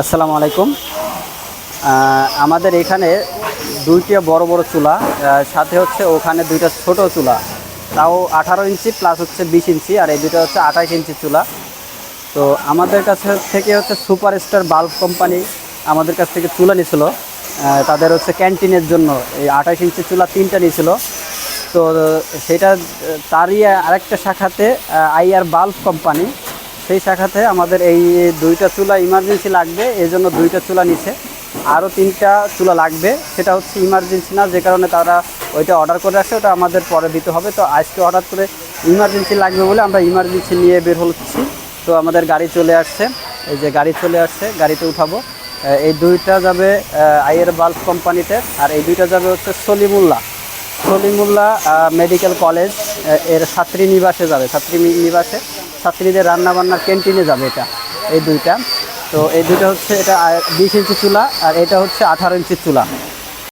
আসসালামু আলাইকুম। আমাদের এখানে দুইটা বড় বড় চুলা সাথে হচ্ছে ওখানে দুইটা ছোট চুলা। তাও আঠারো ইঞ্চি প্লাস হচ্ছে বিশ ইঞ্চি, আর এই দুটো হচ্ছে আঠাশ ইঞ্চি চুলা। তো আমাদের কাছে থেকে হচ্ছে সুপার স্টার বাল্ব কোম্পানি আমাদের কাছ থেকে চুলা নিয়েছিল তাদের হচ্ছে ক্যান্টিনের জন্য এই আঠাশ ইঞ্চি চুলা তিনটা নিয়েছিল তো সেটা, তারই আরেকটা শাখাতে আইআর বাল্ব কোম্পানি সেই শাখাতে আমাদের এই দুইটা চুলা ইমার্জেন্সি লাগবে, এই জন্য দুইটা চুলা নিচ্ছে আরও তিনটা চুলা লাগবে, সেটা হচ্ছে ইমার্জেন্সি না, যে কারণে তারা ওইটা অর্ডার করে আসে ওটা আমাদের পরে দিতে হবে। তো আজকে অর্ডার করে ইমার্জেন্সি লাগবে বলে আমরা ইমার্জেন্সি নিয়ে বের হচ্ছি। তো আমাদের গাড়ি চলে আসছে, এই যে গাড়ি চলে আসছে, গাড়িতে উঠাবো। এই দুইটা যাবে আইয়ের বাল্ব কোম্পানিতে আর এই দুইটা যাবে হচ্ছে সলিমুল্লাহ। সলিমুল্লাহ মেডিকেল কলেজের ছাত্রী নিবাসে যাবে, ছাত্রী নিবাসে। ছাত্রীদের রান্নাবান্নার ক্যান্টিনে যাবে এটা, এই দুইটা। তো এই দুইটা হচ্ছে এটা বিশ ইঞ্চি চুলা আর এটা হচ্ছে আঠারো ইঞ্চি চুলা।